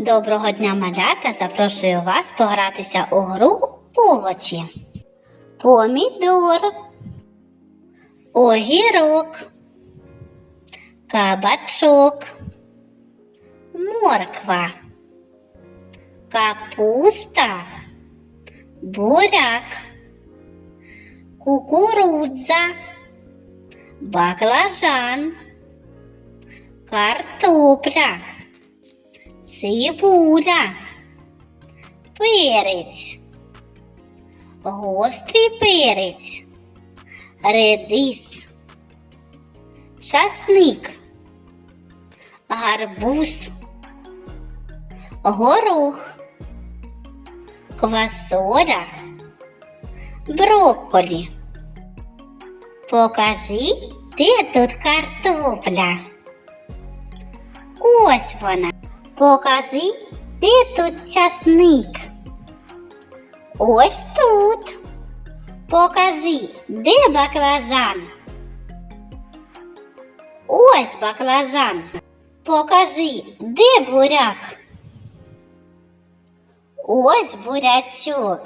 Доброго дня, малята! Запрошую вас погратися у гру овочі. Помідор, огірок, кабачок, морква, капуста, буряк, кукурудза, баклажан, картопля цибуля, перець, гострий перець, редис, часник, гарбуз, горох, квасоля, брокколі. Покажи, де тут картопля. Ось вона. Покажи, де тут часник. Ось тут. Покажи, де баклажан. Ось баклажан. Покажи, де буряк. Ось бурячок.